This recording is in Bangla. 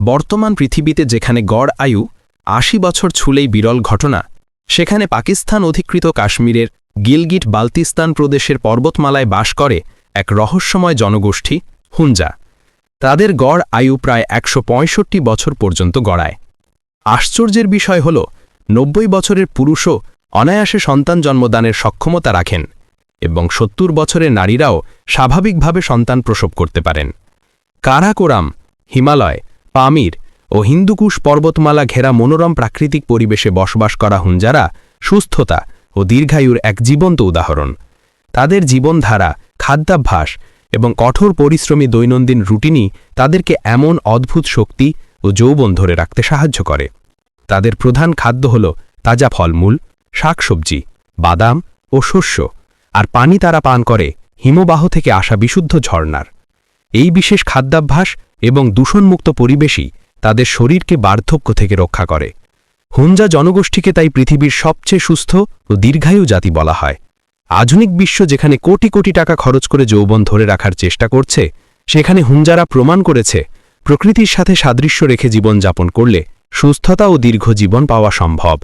বর্তমান পৃথিবীতে যেখানে গড় আয়ু আশি বছর ছুলেই বিরল ঘটনা, সেখানে পাকিস্তান অধিকৃত কাশ্মীরের গিলগিট বালতিস্তান প্রদেশের পর্বতমালায় বাস করে এক রহস্যময় জনগোষ্ঠী হুঞ্জা তাদের গড় আয়ু প্রায় একশো পঁয়ষট্টি বছর পর্যন্ত গড়ায়। আশ্চর্যের বিষয় হল, নব্বই বছরের পুরুষও অনায়াসে সন্তান জন্মদানের সক্ষমতা রাখেন এবং সত্তর বছরের নারীরাও স্বাভাবিকভাবে সন্তান প্রসব করতে পারেন। কারাকোরাম, হিমালয় পামির ও হিন্দুকুশ পর্বতমালা ঘেরা মনোরম প্রাকৃতিক পরিবেশে বসবাস করা হুঞ্জারা সুস্থতা ও দীর্ঘায়ুর এক জীবন্ত উদাহরণ। তাদের জীবনধারা, খাদ্যাভ্যাস এবং কঠোর পরিশ্রমী দৈনন্দিন রুটিনই তাদেরকে এমন অদ্ভুত শক্তি ও যৌবন ধরে রাখতে সাহায্য করে। তাদের প্রধান খাদ্য হল তাজা ফলমূল, শাকসবজি, বাদাম ও শস্য, আর পানি তারা পান করে হিমবাহ থেকে আসা বিশুদ্ধ ঝর্ণার। এই বিশেষ খাদ্যাভ্যাস এবং দূষণমুক্ত পরিবেশই তাদের শরীরকে বার্ধক্য থেকে রক্ষা করে। হুঞ্জা জনগোষ্ঠীকে তাই পৃথিবীর সবচেয়ে সুস্থ ও দীর্ঘায়ু জাতি বলা হয়। আধুনিক বিশ্ব যেখানে কোটি কোটি টাকা খরচ করে যৌবন ধরে রাখার চেষ্টা করছে, সেখানে হুঞ্জারা প্রমাণ করেছে, প্রকৃতির সাথে সাদৃশ্য রেখে জীবনযাপন করলে সুস্থতা ও দীর্ঘ জীবন পাওয়া সম্ভব।